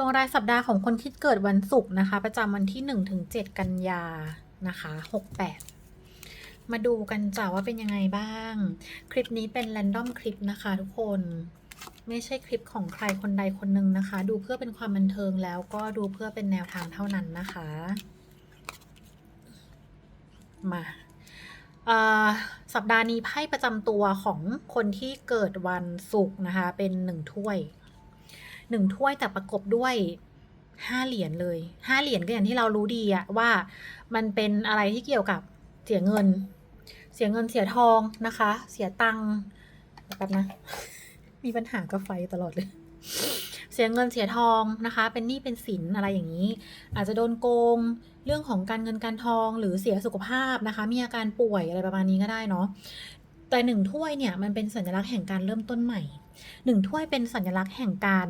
วงรายสัปดาห์ของคนที่เกิดวันศุกร์นะคะ ประจำวันที่1ถึง7กันยานะคะ68 มาดูกันจ้าว่าเป็นยังไงบ้าง คลิปนี้เป็น r รนดอมคลิปนะคะทุกคนไม่ใช่คลิปของใครคนใดคนหนึ่งนะคะ ดูเพื่อเป็นความบันเทิงแล้วก็ดูเพื่อเป็นแนวทางเท่านั้นนะคะ มาสัปดาห์นี้ไพ่ประจำตัวของคนที่เกิดวันศุกร์นะคะ เป็นหนึ่งถ้วย หนึ่งถ้วยแต่ประกบด้วยห้าเหรียญเลยห้าเหรียญก็อย่างที่เรารู้ดีอะว่ามันเป็นอะไรที่เกี่ยวกับเสียเงิน เสียเงินเสียทองนะคะ เสียตังค์แป๊บนะ มีปัญหากับไฟตลอดเลย เสียเงินเสียทองนะคะ เป็นหนี้เป็นสินอะไรอย่างนี้ อาจจะโดนโกงเรื่องของการเงินการทองหรือเสียสุขภาพนะคะ มีอาการป่วยอะไรประมาณนี้ก็ได้เนาะแต่หนึ่งถ้วยเนี่ยมันเป็นสัญลักษณ์แห่งการเริ่มต้นใหม่ หนึ่งถ้วยเป็นสัญลักษณ์แห่งการ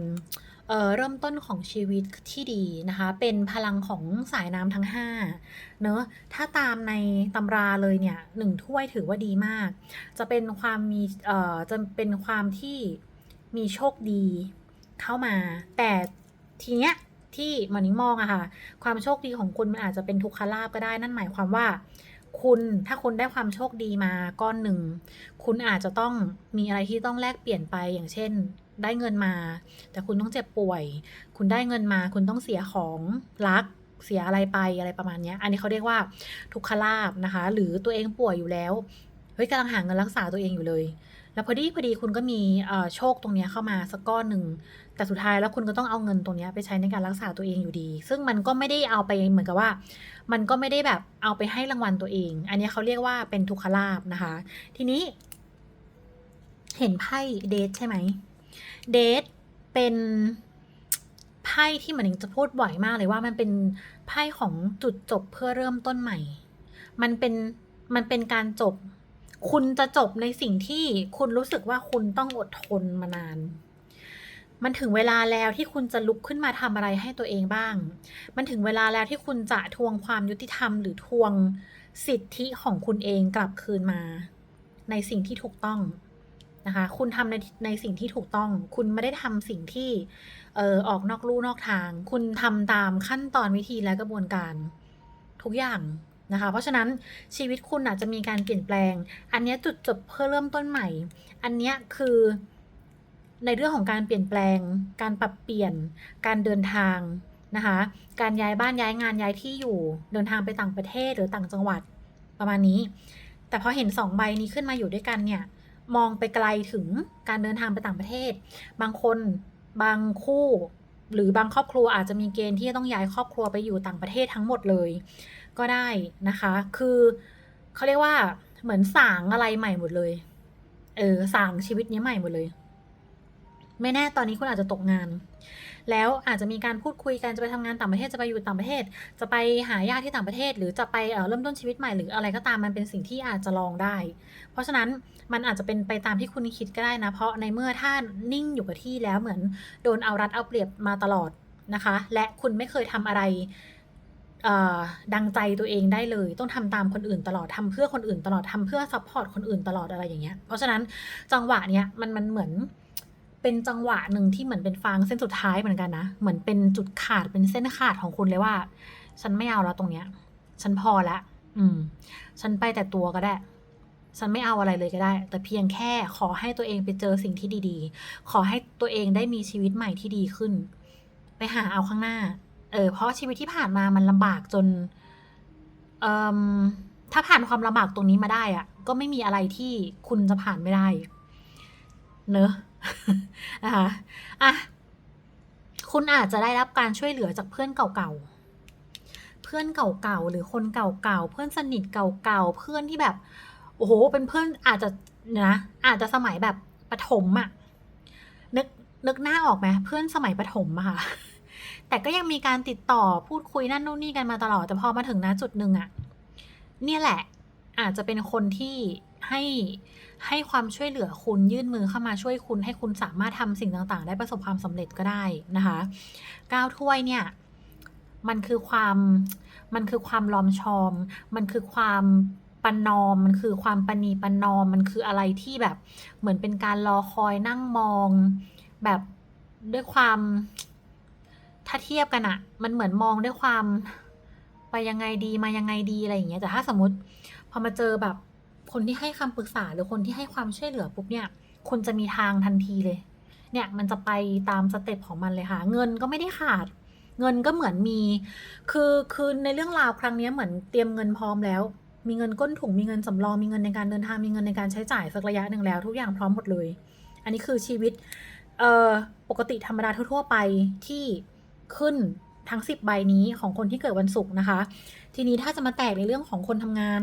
เเริ่มต้นของชีวิตที่ดีนะคะ เป็นพลังของสายน้ำทั้งห้าเนอะถ้าตามในตำราเลยเนี่ยหนึ่งถ้วยถือว่าดีมาก จะเป็นความมีเอ่อจะเป็นความที่มีโชคดีเข้ามา แต่ทีเนี้ยที่มอนิ้งมองอะค่ะ ความโชคดีของคุณมันอาจจะเป็นทุกขลาบก็ได้นั่นหมายความว่า คุณถ้าคุณได้ความโชคดีมาก้อนหนึ่ง คุณอาจจะต้องมีอะไรที่ต้องแลกเปลี่ยนไปอย่างเช่น ได้เงินมา แต่คุณต้องเจ็บป่วย คุณได้เงินมา คุณต้องเสียของรักเสียอะไรไปอะไรประมาณนี้ อันนี้เขาเรียกว่าทุกขลาบนะคะ หรือตัวเองป่วยอยู่แล้ว เฮ้ยกำลังหาเงินรักษาตัวเองอยู่เลย แล้วพอดีพอดีคุณก็มีโชคตรงนี้เข้ามาสักก้อนหนึ่ง แต่สุดท้ายแล้วคุณก็ต้องเอาเงินตรงนี้ไปใช้ในการรักษาตัวเองอยู่ดี ซึ่งมันก็ไม่ได้เอาไปเหมือนกับว่า มันก็ไม่ได้แบบเอาไปให้รางวัลตัวเอง อันนี้เขาเรียกว่าเป็นทุกขลาบนะคะ ทีนี้ เห็นไพ่เดทใช่ไหมเดทเป็นไพ่ที่เหมือนจะพูดบ่อยมากเลยว่ามันเป็นไพ่ของจุดจบเพื่อเริ่มต้นใหม่ มันเป็นมันเป็นการจบ คุณจะจบในสิ่งที่คุณรู้สึกว่าคุณต้องอดทนมานาน มันถึงเวลาแล้วที่คุณจะลุกขึ้นมาทำอะไรให้ตัวเองบ้าง มันถึงเวลาแล้วที่คุณจะทวงความยุติธรรม หรือทวงสิทธิของคุณเองกลับคืนมา ในสิ่งที่ถูกต้องนะคะ คุณทำในในสิ่งที่ถูกต้อง คุณไม่ได้ทำสิ่งที่เออออกนอกลู่นอกทาง คุณทำตามขั้นตอนวิธีและกระบวนการทุกอย่างนะคะ เพราะฉะนั้นชีวิตคุณอาจจะมีการเปลี่ยนแปลง อันนี้จุดจบเพื่อเริ่มต้นใหม่ อันนี้คือ ในเรื่องของการเปลี่ยนแปลง การปรับเปลี่ยน การเดินทางนะคะ การย้ายบ้านย้ายงานย้ายที่อยู่เดินทางไปต่างประเทศหรือต่างจังหวัดประมาณนี้ แต่พอเห็นสองใบนี้ขึ้นมาอยู่ด้วยกันเนี่ยมองไปไกลถึงการเดินทางไปต่างประเทศ บางคนบางคู่หรือบางครอบครัวอาจจะมีเกณฑ์ที่จะต้องย้ายครอบครัวไปอยู่ต่างประเทศทั้งหมดเลย ก็ได้นะคะ คือเขาเรียกว่าเหมือนสางอะไรใหม่หมดเลย เออสางชีวิตนี้ใหม่หมดเลย ไม่แน่ตอนนี้คุณอาจจะตกงาน แล้วอาจจะมีการพูดคุยกันจะไปทำงานต่างประเทศจะไปอยู่ต่างประเทศ จะไปหาญาติที่ต่างประเทศ หรือจะไปเเริ่มต้นชีวิตใหม่หรืออะไรก็ตามมันเป็นสิ่งที่อาจจะลองได้ เพราะฉะนั้นมันอาจจะเป็นไปตามที่คุณคิดก็ได้นะ เพราะในเมื่อถ้านิ่งอยู่กับที่แล้วเหมือนโดนเอารัดเอาเปรียบมาตลอดนะคะ และคุณไม่เคยทำอะไรดังใจตัวเองได้เลย ต้องทำตามคนอื่นตลอดทำเพื่อคนอื่นตลอดทำเพื่อซัพพอร์ตคนอื่นตลอดอะไรอย่างเงี้ยเพราะฉะนั้นจังหวะเนี้ยมันมันเหมือน เป็นจังหวะหนึ่งที่เหมือนเป็นฟางเส้นสุดท้ายเหมือนกันนะ เหมือนเป็นจุดขาดเป็นเส้นขาดของคุณเลยว่า ฉันไม่เอาแล้วตรงเนี้ย ฉันพอละอืม ฉันไปแต่ตัวก็ได้ ฉันไม่เอาอะไรเลยก็ได้ แต่เพียงแค่ขอให้ตัวเองไปเจอสิ่งที่ดีๆ ขอให้ตัวเองได้มีชีวิตใหม่ที่ดีขึ้น ไปหาเอาข้างหน้า เออ เพราะชีวิตที่ผ่านมามันลำบากจน เอ่มถ้าผ่านความลำบากตรงนี้มาได้อะก็ไม่มีอะไรที่คุณจะผ่านไม่ได้ เนอะ นะคะอะคุณอาจจะได้รับการช่วยเหลือจากเพื่อนเก่าๆ เพื่อนเก่าๆ หรือคนเก่าๆ เพื่อนสนิทเก่าๆ เพื่อนที่แบบ โอ้โห เป็นเพื่อนอาจจะนะ อาจจะสมัยแบบประถมอะนึกนึกหน้าออกไหมเพื่อนสมัยประถมอะค่ะ แต่ก็ยังมีการติดต่อพูดคุยนั่นนู่นนี่กันมาตลอด แต่พอมาถึงณจุดหนึ่งอะเนี่ยแหละ อาจจะเป็นคนที่ให้ ให้ความช่วยเหลือคุณยื่นมือเข้ามาช่วยคุณ ให้คุณสามารถทำสิ่งต่างๆ ได้ประสบความสำเร็จก็ได้นะคะก้าวถ้วยเนี่ยมันคือความมันคือความลอมชอม มันคือความประนอม มันคือความปณีประนอม มันคืออะไรที่แบบ เหมือนเป็นการรอคอยนั่งมอง แบบด้วยความถ้าเทียบกันอะมันเหมือนมองด้วยความไปยังไงดีมายังไงดีอะไรอย่างเงี้ยแต่ถ้าสมมติ พอมาเจอแบบ คนที่ให้คำปรึกษาหรือคนที่ให้ความช่วยเหลือปุ๊บเนี่ย คุณจะมีทางทันทีเลย เนี่ยมันจะไปตามสเต็ปของมันเลยค่ะ เงินก็ไม่ได้ขาด เงินก็เหมือนมี คือคือในเรื่องราวครั้งนี้เหมือนเตรียมเงินพร้อมแล้ว มีเงินก้นถุงมีเงินสำรองมีเงินในการเดินทางมีเงินในการใช้จ่ายสักระยะหนึ่งแล้ว ทุกอย่างพร้อมหมดเลย อันนี้คือชีวิตเอ่อปกติธรรมดาทั่วๆไปที่ขึ้นทั้ง 10 ใบนี้ของคนที่เกิดวันศุกร์นะคะ ทีนี้ถ้าจะมาแตกในเรื่องของคนทำงาน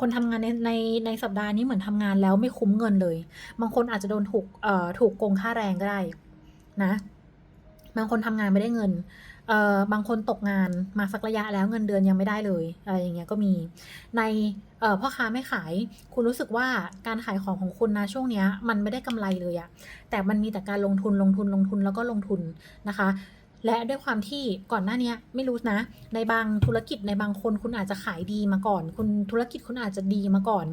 คนทำงานในในในสัปดาห์นี้เหมือนทำงานแล้วไม่คุ้มเงินเลย บางคนอาจจะโดนถูกเอ่อถูกโกงค่าแรงก็ได้นะ บางคนทำงานไม่ได้เงินเอ่อบางคนตกงานมาสักระยะแล้วเงินเดือนยังไม่ได้เลยอะไรอย่างเงี้ยก็มีในเอ่อพ่อค้าไม่ขาย คุณรู้สึกว่าการขายของของคุณนะช่วงเนี้ยมันไม่ได้กำไรเลยอะแต่มันมีแต่การลงทุนลงทุนลงทุนแล้วก็ลงทุนนะคะ และด้วยความที่ก่อนหน้านี้ไม่รู้นะ ในบางธุรกิจในบางคนคุณอาจจะขายดีมาก่อน คุณธุรกิจคุณอาจจะดีมาก่อน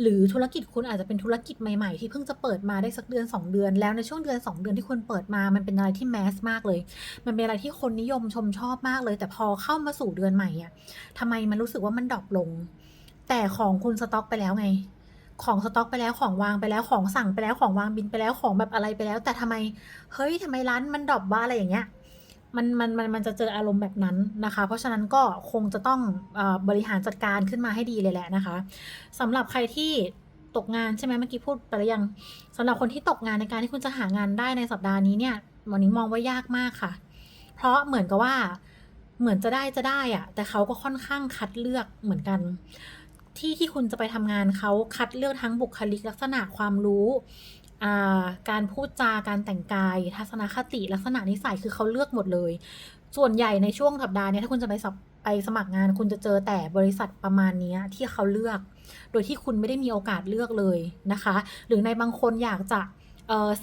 หรือธุรกิจคุณอาจจะเป็นธุรกิจใหม่ๆ ที่เพิ่งจะเปิดมาได้สักเดือน 2 เดือน แล้วในช่วงเดือน 2 เดือนที่คุณเปิดมามันเป็นอะไรที่แมสมากเลย มันเป็นอะไรที่คนนิยมชมชอบมากเลย แต่พอเข้ามาสู่เดือนใหม่อะทำไมมันรู้สึกว่ามันดรอปลง แต่ของคุณสต็อกไปแล้วไงของสต็อกไปแล้วของวางไปแล้วของสั่งไปแล้วของวางบินไปแล้วของแบบอะไรไปแล้ว แต่ทำไมเฮ้ยทำไมร้านมันดรอปว่าอะไรอย่างเงี้ย มันมันมันมันจะเจออารมณ์แบบนั้นนะคะ เพราะฉะนั้นก็คงจะต้องอบริหารจัดการขึ้นมาให้ดีเลยแหละนะคะสำหรับใครที่ตกงานใช่ไหมเมื่อกี้พูดไปแล้วยังสำหรับคนที่ตกงานในการที่คุณจะหางานได้ในสัปดาห์นี้เนี่ยหมอนิ้งมองว่ายากมากค่ะ เพราะเหมือนกับว่าเหมือนจะได้จะได้อะแต่เขาก็ค่อนข้างคัดเลือกเหมือนกัน ที่ที่คุณจะไปทำงานเขาคัดเลือกทั้งบุคลิกลักษณะความรู้ การพูดจาการแต่งกาย ทัศนคติลักษณะนิสัยคือเขาเลือกหมดเลย ส่วนใหญ่ในช่วงสัปดาห์นี้ถ้าคุณจะไปสับไปสมัครงานคุณจะเจอแต่บริษัทประมาณนี้ที่เขาเลือก โดยที่คุณไม่ได้มีโอกาสเลือกเลยนะคะ หรือในบางคนอยากจะ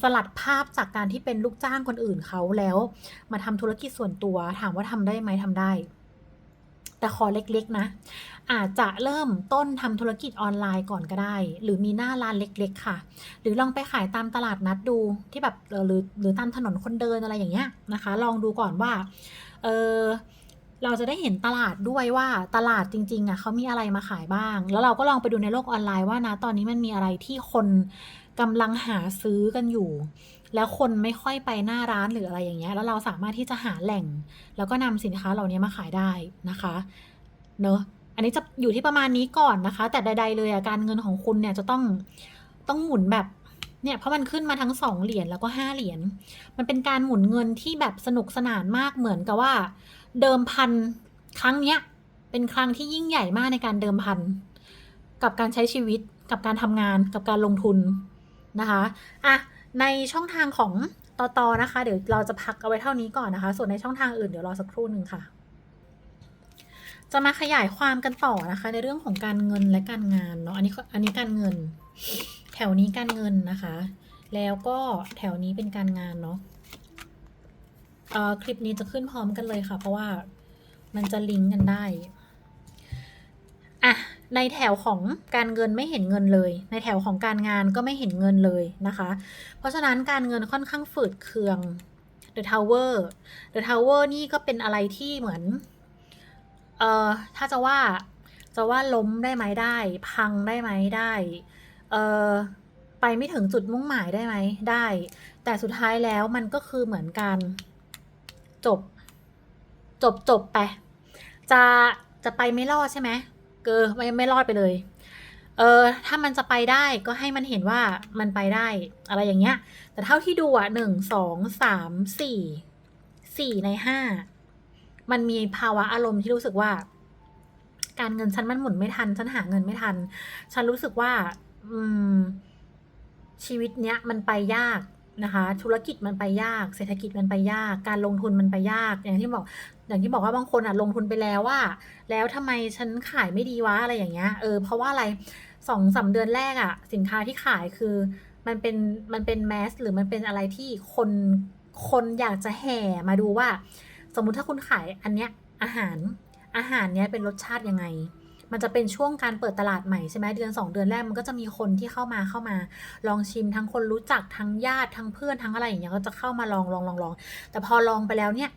สลัดภาพจากการที่เป็นลูกจ้างคนอื่นเขาแล้ว มาทำธุรกิจส่วนตัวถามว่าทำได้ไหมทำได้ แต่ขอเล็กๆนะ อาจจะเริ่มต้นทำธุรกิจออนไลน์ก่อนก็ได้ หรือมีหน้าร้านเล็ก ๆ ค่ะ หรือลองไปขายตามตลาดนัดดูที่แบบหรือหรือตามถนนคนเดินอะไรอย่างเงี้ยนะคะ ลองดูก่อนว่าเออเราจะได้เห็นตลาดด้วยว่าตลาดจริงๆอะเขามีอะไรมาขายบ้าง แล้วเราก็ลองไปดูในโลกออนไลน์ว่านะตอนนี้มันมีอะไรที่คนกำลังหาซื้อกันอยู่ แล้วคนไม่ค่อยไปหน้าร้านหรืออะไรอย่างเงี้ยแล้วเราสามารถที่จะหาแหล่ง แล้วก็นำสินค้าเหล่านี้มาขายได้นะคะเนอะอันนี้จะอยู่ที่ประมาณนี้ก่อนนะคะ แต่ใด ๆ เลยอะการเงินของคุณเนี่ยจะต้องต้องหมุนแบบเนี่ยเพราะมันขึ้นมาทั้งสองเหรียญแล้วก็ห้าเหรียญ มันเป็นการหมุนเงินที่แบบสนุกสนานมากเหมือนกับว่า เดิมพันครั้งเนี้ยเป็นครั้งที่ยิ่งใหญ่มากในการเดิมพันกับการใช้ชีวิตกับการทำงานกับการลงทุนนะคะ อะ ในช่องทางของตอตอนะคะ เดี๋ยวเราจะพักเอาไว้เท่านี้ก่อนนะคะ ส่วนในช่องทางอื่นเดี๋ยวรอสักครู่หนึ่งค่ะ จะมาขยายความกันต่อนะคะ ในเรื่องของการเงินและการงานเนาะอันนี้อันนี้การเงิน แถวนี้การเงินนะคะ แล้วก็แถวนี้เป็นการงานเนาะคลิปนี้จะขึ้นพร้อมกันเลยค่ะ เพราะว่ามันจะลิงก์กันได้ ในแถวของการเงินไม่เห็นเงินเลย ในแถวของการงานก็ไม่เห็นเงินเลยนะคะ เพราะฉะนั้นการเงินค่อนข้างฝืดเคือง The Tower The Tower นี่ก็เป็นอะไรที่เหมือน เอ่อ ถ้าจะว่า จะว่าล้มได้ไหมได้ พังได้ไหมได้ เอ่อ ไปไม่ถึงจุดมุ่งหมายได้ไหมได้ แต่สุดท้ายแล้วมันก็คือเหมือนการจบ จบจบไป จะจะไปไม่รอดใช่ไหม เกอไม่ไม่รอดไปเลย เออถ้ามันจะไปได้ก็ให้มันเห็นว่ามันไปได้อะไรอย่างเงี้ย แต่เท่าที่ดูอะหนึ่งสองสามสี่สี่ในห้ามันมีภาวะอารมณ์ที่รู้สึกว่า การเงินฉันมันหมุนไม่ทัน ฉันหาเงินไม่ทัน ฉันรู้สึกว่า อืมชีวิตเนี้ยมันไปยาก นะคะ ธุรกิจมันไปยาก เศรษฐกิจมันไปยาก การลงทุนมันไปยาก อย่างที่บอก อย่างที่บอกว่าบางคนอะลงทุนไปแล้วว่า แล้วทำไมฉันขายไม่ดีวะอะไรอย่างเงี้ย เออ เพราะว่าอะไรสองสามเดือนแรกอะสินค้าที่ขายคือมันเป็นมันเป็นแมสหรือมันเป็นอะไรที่คนคนอยากจะแห่มาดูว่า สมมุติถ้าคุณขายอันเนี้ยอาหารอาหารเนี้ยเป็นรสชาติยังไง มันจะเป็นช่วงการเปิดตลาดใหม่ใช่ไหมเดือนสองเดือนแรกมันก็จะมีคนที่เข้ามาเข้ามา ลองชิมทั้งคนรู้จักทั้งญาติทั้งเพื่อนทั้งอะไรอย่างเงี้ยก็จะเข้ามาลองลองลองลองแต่พอลองไปแล้วเนี่ย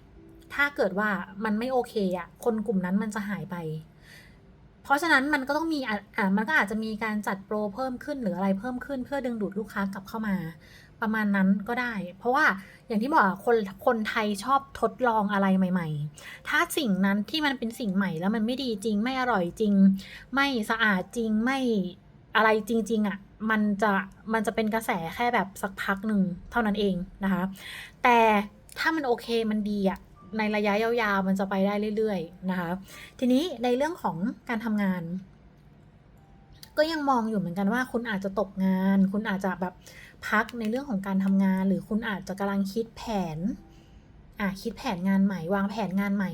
ถ้าเกิดว่ามันไม่โอเคอะคนกลุ่มนั้นมันจะหายไป เพราะฉะนั้นมันก็ต้องมีอะอะมันก็อาจจะมีการจัดโปรเพิ่มขึ้นหรืออะไรเพิ่มขึ้นเพื่อดึงดูดลูกค้ากลับเข้ามา ประมาณนั้นก็ได้ เพราะว่าอย่างที่บอกอะคนคนไทยชอบทดลองอะไรใหม่ ๆ ถ้าสิ่งนั้นที่มันเป็นสิ่งใหม่แล้วมันไม่ดีจริง ไม่อร่อยจริง ไม่สะอาดจริงไม่อะไรจริง ๆอะมันจะมันจะเป็นกระแสแค่แบบสักพักหนึ่งเท่านั้นเองนะคะ แต่ถ้ามันโอเคมันดีอะในระยะยาวๆมันจะไปได้เรื่อย ๆ นะคะ ทีนี้ในเรื่องของการทำงาน ก็ยังมองอยู่เหมือนกันว่า คุณอาจจะตกงาน คุณอาจจะแบบพักในเรื่องของการทำงาน หรือคุณอาจจะกำลังคิดแผนอะคิดแผนงานใหม่ วางแผนงานใหม่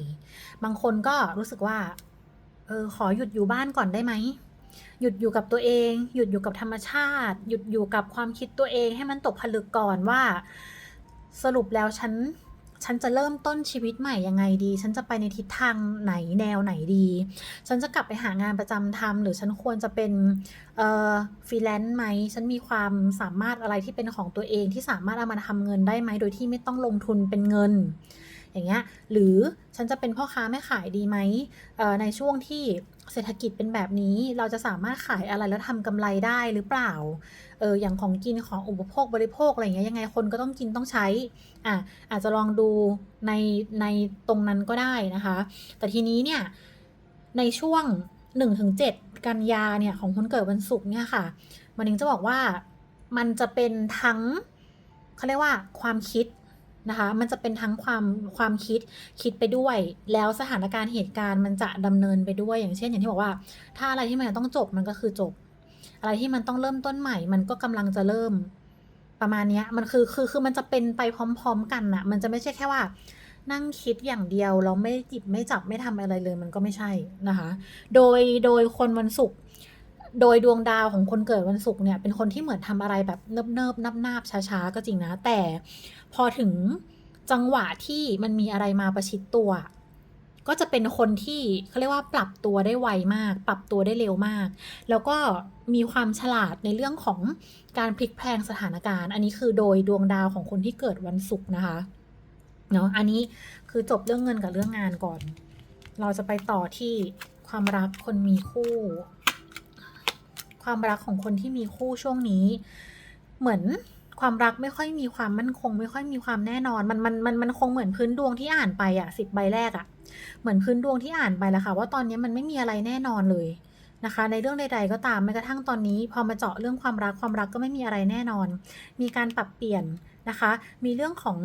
บางคนก็รู้สึกว่าเออขอหยุดอยู่บ้านก่อนได้ไหมหยุดอยู่กับตัวเอง หยุดอยู่กับธรรมชาติ หยุดอยู่กับความคิดตัวเองให้มันตกผลึกก่อนว่า สรุปแล้วฉัน ฉันจะเริ่มต้นชีวิตใหม่ยังไงดี ฉันจะไปในทิศทางไหนแนวไหนดี ฉันจะกลับไปหางานประจำทำหรือฉันควรจะเป็นเอ่อฟรีแลนซ์ไหม ฉันมีความสามารถอะไรที่เป็นของตัวเองที่สามารถเอามาทำเงินได้ไหม โดยที่ไม่ต้องลงทุนเป็นเงิน อย่างเงี้ยหรือฉันจะเป็นพ่อค้าแม่ขายดีไหมในช่วงที่เศรษฐกิจเป็นแบบนี้เราจะสามารถขายอะไรแล้วทำกำไรได้หรือเปล่าเอออย่างของกินของอุปโภคบริโภคอะไรเงี้ยยังไงคนก็ต้องกินต้องใช้อะอาจจะลองดูในในตรงนั้นก็ได้นะคะ แต่ทีนี้เนี่ยในช่วง 1-7 กันยาเนี่ยของคนเกิดวันศุกร์เนี่ยค่ะมันนิงจะบอกว่ามันจะเป็นทั้งเขาเรียกว่าความคิด นะคะ มันจะเป็นทั้งความความคิดคิดไปด้วย แล้วสถานการณ์เหตุการณ์มันจะดำเนินไปด้วย อย่างเช่น อย่างที่บอกว่า ถ้าอะไรที่มันต้องจบมันก็คือจบ อะไรที่มันต้องเริ่มต้นใหม่ มันก็กำลังจะเริ่มประมาณนี้มันคือคือคือมันจะเป็นไปพร้อม ๆ กันนะมันจะไม่ใช่แค่ว่า นั่งคิดอย่างเดียวเราไม่จิบไม่จับไม่ทำอะไรเลย มันก็ไม่ใช่นะคะ โดยโดยคนวันศุกร์ โดยดวงดาวของคนเกิดวันศุกร์เนี่ยเป็นคนที่เหมือนทำอะไรแบบเนิบเนิบนับนาบๆช้าๆก็จริงนะ แต่พอถึงจังหวะที่มันมีอะไรมาประชิดตัว ก็จะเป็นคนที่เขาเรียกว่าปรับตัวได้ไวมาก ปรับตัวได้เร็วมาก แล้วก็มีความฉลาดในเรื่องของการพลิกแพลงสถานการณ์ อันนี้คือโดยดวงดาวของคนที่เกิดวันศุกร์นะคะเนาะอันนี้คือจบเรื่องเงินกับเรื่องงานก่อน เราจะไปต่อที่ความรักคนมีคู่ ความรักของคนที่มีคู่ช่วงนี้ เหมือนความรักไม่ค่อยมีความมั่นคง ไม่ค่อยมีความแน่นอน มันมันมันมันคงเหมือนพื้นดวงที่อ่านไปอะสิบใบแรกอะ เหมือนพื้นดวงที่อ่านไปแล้วค่ะ ว่าตอนนี้มันไม่มีอะไรแน่นอนเลยนะคะ ในเรื่องใด ๆ ก็ตามแม้กระทั่งตอนนี้ พอมาเจาะเรื่องความรักความรักก็ไม่มีอะไรแน่นอน มีการปรับเปลี่ยนนะคะ มีเรื่องของ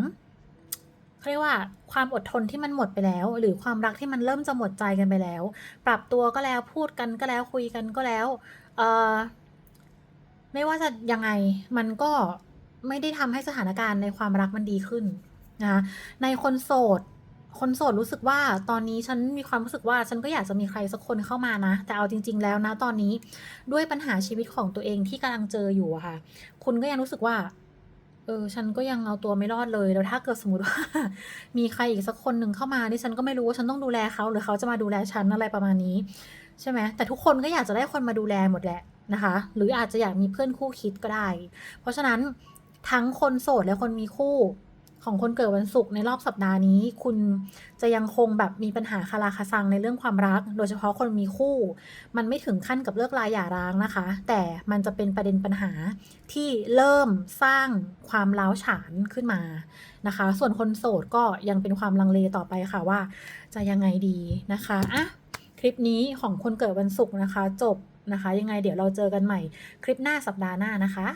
เขาเรียกว่าความอดทนที่มันหมดไปแล้ว หรือความรักที่มันเริ่มจะหมดใจกันไปแล้ว ปรับตัวก็แล้วพูดกันก็แล้วคุยกันก็แล้ว เออไม่ว่าจะยังไงมันก็ไม่ได้ทำให้สถานการณ์ในความรักมันดีขึ้นนะในคนโสด คนโสดรู้สึกว่าตอนนี้ฉันมีความรู้สึกว่าฉันก็อยากจะมีใครสักคนเข้ามานะ แต่เอาจริง ๆ แล้วนะตอนนี้ด้วยปัญหาชีวิตของตัวเองที่กำลังเจออยู่อะค่ะ คุณก็ยังรู้สึกว่า เออ ฉันก็ยังเอาตัวไม่รอดเลย แล้วถ้าเกิดสมมติว่า มีใครอีกสักคนหนึ่งเข้ามาที่ฉันก็ไม่รู้ว่าฉันต้องดูแลเขาหรือเขาจะมาดูแลฉันอะไรประมาณนี้ ใช่ไหมแต่ทุกคนก็อยากจะได้คนมาดูแลหมดแหละนะคะ หรืออาจจะอยากมีเพื่อนคู่คิดก็ได้ เพราะฉะนั้นทั้งคนโสดและคนมีคู่ของคนเกิดวันศุกร์ในรอบสัปดาห์นี้ คุณจะยังคงแบบมีปัญหาคาราคาซังในเรื่องความรัก โดยเฉพาะคนมีคู่ มันไม่ถึงขั้นกับเลิกลาหย่าร้างนะคะ แต่มันจะเป็นประเด็นปัญหาที่เริ่มสร้างความร้าวฉานขึ้นมานะคะ ส่วนคนโสดก็ยังเป็นความลังเลต่อไปค่ะว่า จะยังไงดีนะคะอะ คลิปนี้ของคนเกิดวันศุกร์นะคะ จบนะคะ ยังไงเดี๋ยวเราเจอกันใหม่ คลิปหน้าสัปดาห์หน้านะคะ